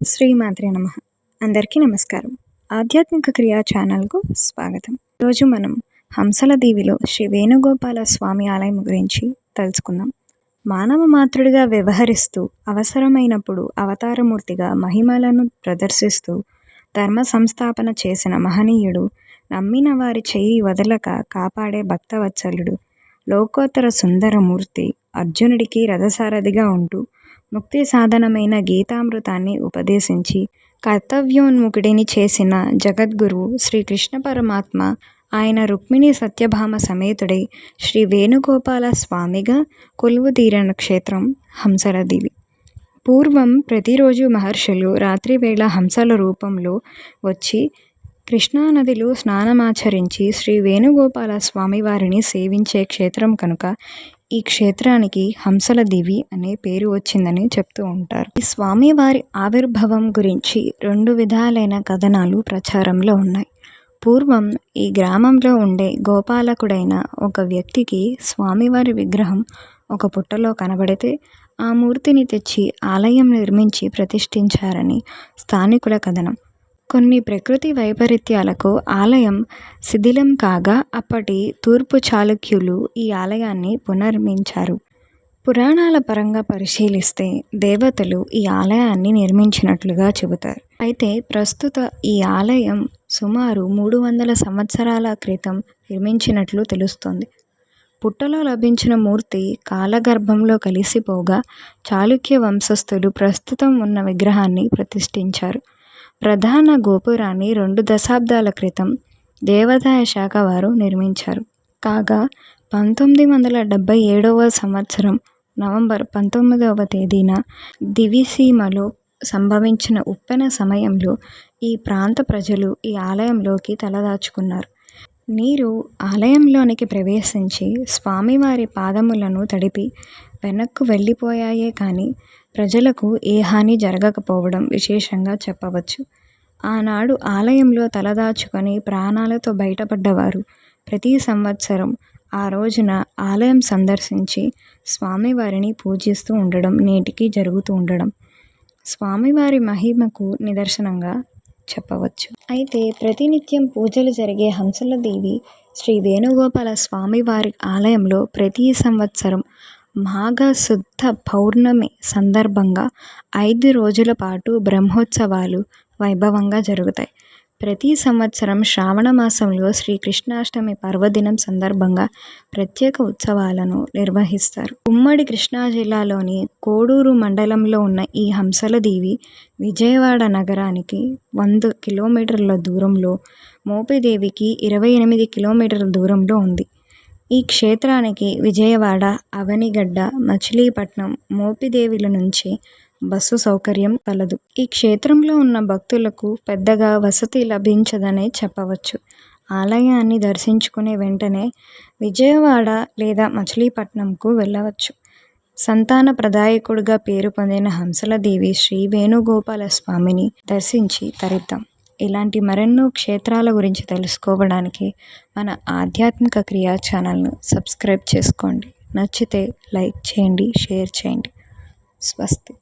శ్రీమాత్రే నమ. అందరికీ నమస్కారం. ఆధ్యాత్మిక క్రియా ఛానల్కు స్వాగతం. ఈరోజు మనం హంసల దీవిలో శ్రీ వేణుగోపాల స్వామి ఆలయం గురించి తెలుసుకుందాం మానవ మాతృడిగా వ్యవహరిస్తూ అవసరమైనప్పుడు అవతారమూర్తిగా మహిమలను ప్రదర్శిస్తూ ధర్మ సంస్థాపన చేసిన మహనీయుడు నమ్మిన వారి చేయి వదలక కాపాడే భక్తవత్సలుడు లోకోత్తర సుందరమూర్తి అర్జునుడికి రథసారథిగా ఉంటూ ముక్తి సాధనమైన గీతామృతాన్ని ఉపదేశించి కర్తవ్యోన్ముఖుడిని చేసిన జగద్గురువు శ్రీకృష్ణ పరమాత్మ ఆయన రుక్మిణి సత్యభామ సమేతుడై శ్రీ వేణుగోపాల స్వామిగా కొలువుతీరణ క్షేత్రం హంసలదివి పూర్వం ప్రతిరోజు మహర్షులు రాత్రివేళ హంసల రూపంలో వచ్చి కృష్ణానదిలో స్నానమాచరించి శ్రీ వేణుగోపాల స్వామివారిని సేవించే క్షేత్రం కనుక ఈ క్షేత్రానికి హంసల దివి అనే పేరు వచ్చిందని చెప్తూ ఉంటారు. ఈ స్వామివారి ఆవిర్భావం గురించి రెండు విధాలైన కథనాలు ప్రచారంలో ఉన్నాయి. పూర్వం ఈ గ్రామంలో ఉండే గోపాలకుడైన ఒక వ్యక్తికి స్వామివారి విగ్రహం ఒక పుట్టలో కనబడితే ఆ మూర్తిని తెచ్చి ఆలయం నిర్మించి ప్రతిష్ఠించారని స్థానికుల కథనం. కొన్ని ప్రకృతి వైపరీత్యాలకు ఆలయం శిథిలం కాగా అప్పటి తూర్పు చాళుక్యులు ఈ ఆలయాన్ని పునర్మించారు. పురాణాల పరంగా పరిశీలిస్తే దేవతలు ఈ ఆలయాన్ని నిర్మించినట్లుగా చెబుతారు. అయితే ప్రస్తుత ఈ ఆలయం సుమారు మూడు వందల సంవత్సరాల క్రితం నిర్మించినట్లు తెలుస్తోంది. పుట్టలో లభించిన మూర్తి కాలగర్భంలో కలిసిపోగా చాళుక్య వంశస్థులు ప్రస్తుతం ఉన్న విగ్రహాన్ని ప్రతిష్ఠించారు. ప్రధాన గోపురాన్ని రెండు దశాబ్దాల క్రితం దేవాదాయ శాఖ వారు నిర్మించారు. కాగా పంతొమ్మిది వందల డెబ్భై ఏడవ సంవత్సరం నవంబర్ పంతొమ్మిదవ తేదీన దివిసీమలో సంభవించిన ఉప్పెన సమయంలో ఈ ప్రాంత ప్రజలు ఈ ఆలయంలోకి తలదాచుకున్నారు. నీరు ఆలయంలోనికి ప్రవేశించి స్వామివారి పాదములను తడిపి వెనక్కు వెళ్ళిపోయాయే కానీ ప్రజలకు ఏ హాని జరగకపోవడం విశేషంగా చెప్పవచ్చు. ఆనాడు ఆలయంలో తలదాచుకొని ప్రాణాలతో బయటపడ్డవారు ప్రతి సంవత్సరం ఆ రోజున ఆలయం సందర్శించి స్వామివారిని పూజిస్తూ ఉండడం నేటికి జరుగుతూ ఉండడం. స్వామివారి మహిమకు నిదర్శనంగా చెప్పవచ్చు. అయితే ప్రతినిత్యం పూజలు జరిగే హంసల దేవి శ్రీ వేణుగోపాల స్వామివారి ఆలయంలో ప్రతి సంవత్సరం మాఘ శుద్ధ పౌర్ణమి సందర్భంగా ఐదు రోజుల పాటు బ్రహ్మోత్సవాలు వైభవంగా జరుగుతాయి. ప్రతి సంవత్సరం శ్రావణ మాసంలో శ్రీకృష్ణాష్టమి పర్వదినం సందర్భంగా ప్రత్యేక ఉత్సవాలను నిర్వహిస్తారు. ఉమ్మడి కృష్ణా జిల్లాలోని కోడూరు మండలంలో ఉన్న ఈ హంసల దేవి విజయవాడ నగరానికి వంద కిలోమీటర్ల దూరంలో మోపిదేవికి ఇరవై ఎనిమిది కిలోమీటర్ల దూరంలో ఉంది. ఈ క్షేత్రానికి విజయవాడ అవనిగడ్డ మచిలీపట్నం మోపిదేవిల నుంచి బస్సు సౌకర్యం కలదు. ఈ క్షేత్రంలో ఉన్న భక్తులకు పెద్దగా వసతి లభించదనే చెప్పవచ్చు. ఆలయాన్ని దర్శించుకునే వెంటనే విజయవాడ లేదా మచిలీపట్నంకు వెళ్ళవచ్చు. సంతాన ప్రదాయకుడిగా పేరు పొందిన హంసలదేవి శ్రీ వేణుగోపాల స్వామిని దర్శించి తరిద్దాం. ఇలాంటి మరెన్నో క్షేత్రాల గురించి తెలుసుకోవడానికి మన ఆధ్యాత్మిక క్రియా ఛానల్ను సబ్స్క్రైబ్ చేసుకోండి. నచ్చితే లైక్ చేయండి షేర్ చేయండి. స్వస్తి.